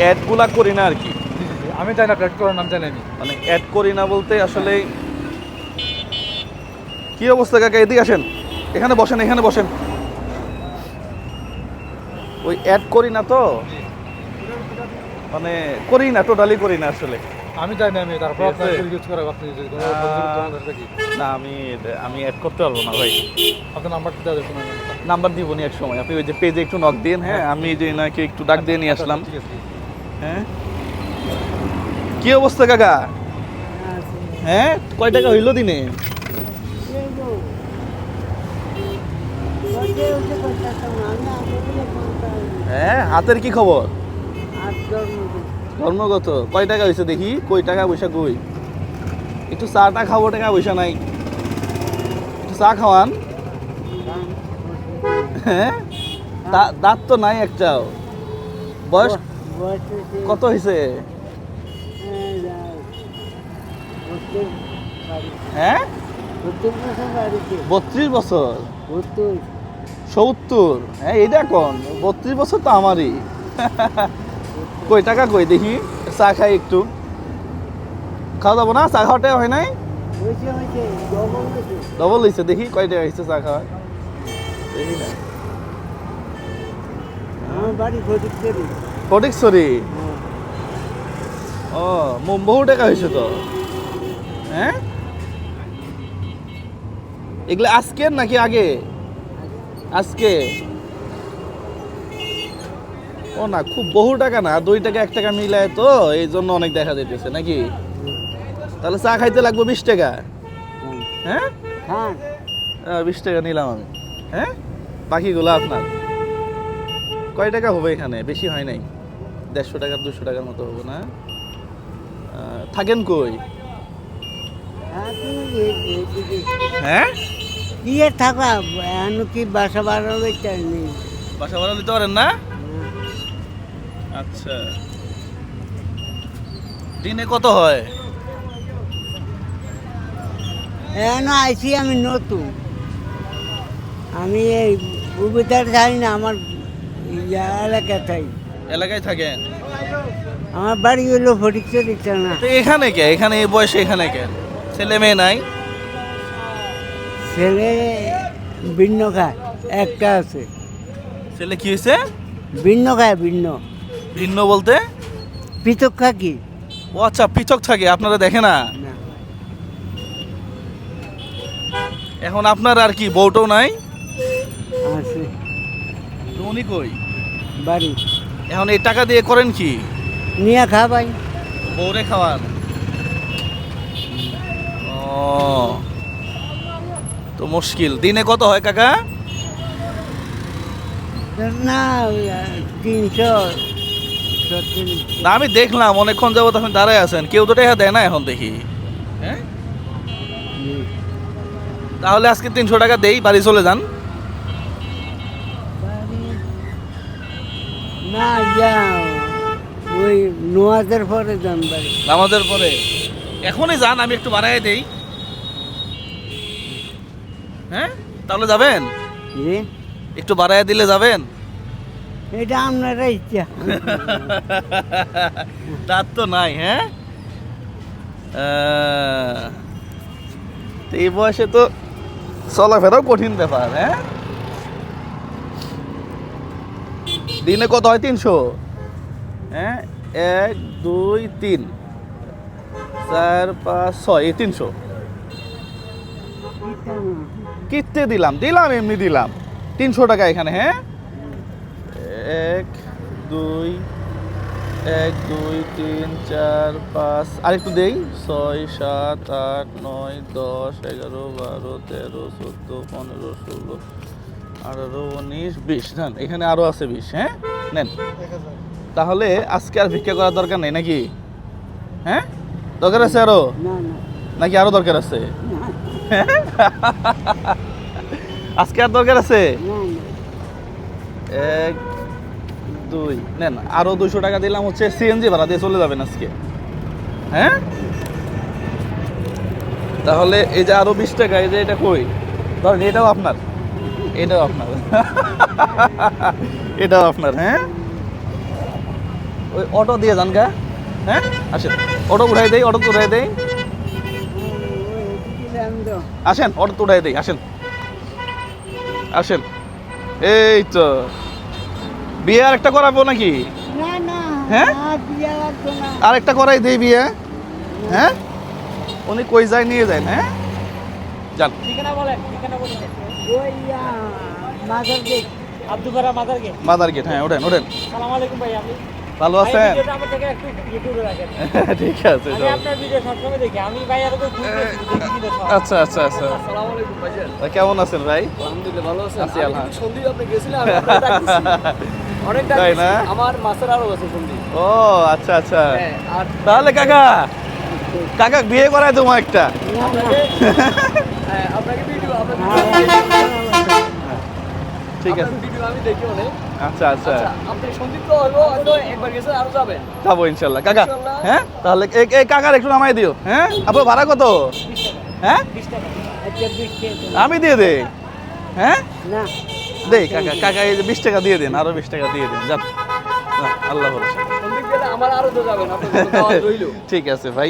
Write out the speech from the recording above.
অ্যাডগুলা করি না আর কি। আমি জানি না প্লেট করার নাম জানি আমি মানে অ্যাড করি না বলতে আসলে কি অবস্থা কাকা? এদিকে আসেন। এখানে বসেন এখানে বসেন। ওই অ্যাড করি না তো? মানে করি না টোটালি করি না আসলে। আমি জানি না আমি তারপর আপনার ইউজ করে আপনি। না আমি আমি অ্যাড করতে পারব না ভাই। আপনার নাম্বারটা দেওয়া যাবে নাম্বার দিব নি এক সময়। আপনি ওই যে পেজে একটু নক দিন হ্যাঁ আমি যে নাকি একটু ডাক দিয়ে নিয়ে আসলাম। ঠিক আছে। হ্যাঁ? কি অবস্থা, কাকা? হ্যাঁ? কয় টাকা হইল দিনে? হ্যাঁ হাতের কি খবর? ধর্মগত। কয় টাকা হয়েছে দেখি? কই টাকা পয়সা কই? একটু চাটা খাব, টাকা পয়সা নাই। একটু চা খাওয়ান। হ্যাঁ? দাঁত তো নাই একটাও। বয়স কত হয়েছে হ্যাঁ? বত্রিশ বছর। সত্তর। হ্যাঁ এইটা কোন? বত্রিশ বছর তো আমারই। কই, টাকা কই? দেখি, চা খাই একটু। খাওয়া যাব না? চা খাওয়াটা হয় নাই? ডবল হয়েছে দেখি কয় টাকা হয়েছে চা খাওয়া দেখি না। বাড়ি ফটিকছড়ি ও মো- বহু টাকা হয়েছে তো। হ্যাঁ এগুলো আজকের নাকি আগে? আজকে? ও না খুব বহু টাকা না দুই টাকা এক টাকা মিলায় তো এই জন্য অনেক দেখা যেতেছে নাকি? তাহলে চা খাইতে লাগবে বিশ টাকা। হ্যাঁ? আহ, বিশ টাকা নিলাম আমি। হ্যাঁ? বাকিগুলো আপনার। কয় টাকা হবে এখানে? বেশি হয় নাই। দেড়শো টাকা দুশো টাকার মতো হবে না। থাকেন কই? হ্যাঁ, কি আর থাকা এখনও কি বাসা বাড়াবে চাই নেই বাসা ভাড়া দিতে পারেন না? আচ্ছা। দিনে কত হয়? এখনও আইসি আমি নতুন। আমি এই উবিধার জানি না আমার ইয়া এলাকা থাই এলাকায় থাকেন? আমার বাড়ি হলো ফটিকছড়ি না তো এখানে কে? এখানে এই বয়সে এখানে কে? ছেলে মেয়ে নাই? ছেলে ভিন্ন খায় একটা আছে। ছেলে কি হয়েছে? ভিন্ন খায় ভিন্ন। ভিন্ন বলতে? পৃথক খা কি ও আচ্ছা পৃথক থাকে আপনারা দেখে না? না। এখন আপনার আর কি বউটাও নাই? আছে। উনি কই? বাড়ি। এখন এই টাকা দিয়ে করেন কি? নিয়ে খা ভাই। বউরে খাওয়ান। ও তো মুশকিল। দিনে কত হয় কাকা? না তিনশো না আমি দেখলাম অনেকক্ষণ যাবত আপনি দাঁড়ায় আছেন। কেউ তো টাকা দেয় না এখন দেখি। হ্যাঁ তাহলে আজকে তিনশো টাকা দেই বাড়ি চলে যান না যা ওই নোয়াজের পরে যান বাড়ি। নামাজের পরে। এখনই যান আমি একটু বাড়াই দেই। হ্যাঁ? তাহলে যাবেন? একটু বাড়াই দিলে যাবেন? এটা আপনারা ইচ্ছা। তার তো নাই হ্যাঁ? এই বয়সে তো চলাফেরাও কঠিন ব্যাপার হ্যাঁ? দিনে কত হয়? তিনশো। হ্যাঁ এক, দুই, তিন। চার, পাঁচ, ছয় তিনশো। কিনতে দিলাম দিলাম, এমনি দিলাম। তিনশো টাকা এখানে হ্যাঁ? এক, দুই এক, দুই, তিন, চার, পাঁচ, আরেকটু দেই। ছয়, সাত, আট, নয়, দশ, এগারো, বারো, তেরো, চোদ্দ, পনেরো, ষোলো আঠারো উনিশ বিশ। নেন এখানে আরও আছে বিশ হ্যাঁ? নেন। তাহলে আজকে আর ভিক্ষা করার দরকার নেই নাকি? হ্যাঁ? দরকার আছে আরও? না না। নাকি আরও দরকার আছে? আজকে আর দরকার আছে? এক দুই নেন আরও দুইশো টাকা দিলাম হচ্ছে সিএনজি ভাড়া দিয়ে চলে যাবেন আজকে। হ্যাঁ? তাহলে এই যে আরও বিশ টাকা এই যে এটা কই? ধরেন এটাও আপনার। এটাও আপনার। এটাও আপনার হ্যাঁ? ওই অটো দিয়ে যান গা হ্যাঁ? আসেন। অটো উঠাই দেই অটো উঠাই দেই। আসেন অটো উঠাই দেই আসেন। আসেন। এই তো। বিয়ে আর একটা করাবো নাকি? না না হ্যাঁ? আর একটা করাই দেই বিয়ে হ্যাঁ? উনি কই যায় নিয়ে যায় হ্যাঁ? যান। ঠিকানা বলেন ঠিকানা বলেন। মাদার গেট হ্যাঁ ওঠেন ওঠেন। সালাম আলাইকুম ভাই আপনি? ভালো আছেন? ভিডিওটা আমার থেকে একটু ইউটিউবে রাখেন ঠিক আছে আচ্ছা আচ্ছা আচ্ছা। কেমন আছেন ভাই? আলহামদুলিল্লাহ ভালো আছেন আছি, আমি আলহামদুলিল্লাহ। আপনি গেছিলেন আমি আপনাকে অনেক তাই না? আমার মাছের আরও আছে সন্দীপ ও আচ্ছা আচ্ছা। হ্যাঁ তাহলে কাকা কাকা বিয়ে করায় তোমার একটা। আপনাকে হ্যাঁ, ভিডিও ঠিক আছে। ভিডিও আমি দেখি অনেক। আচ্ছা আচ্ছা। আচ্ছা আপনি সন্দীপ তো হলো হয়তো একবার গেছেন আরও যাবেন। যাব ইনশাল্লাহ। কাকা হ্যাঁ? তাহলে এই কাকার একটু নামাই দিও হ্যাঁ? আপনার ভাড়া কত? হ্যাঁ? একটা আমি দিয়ে দে হ্যাঁ? না। দে কাকা কাকা এই যে বিশ টাকা দিয়ে দিন আরও বিশ টাকা দিয়ে দিন যান। আল্লাহ ভরসা। আমার আরও তো যাবেন আপনার জন্য দাওয়াত রইল। ঠিক আছে ভাই।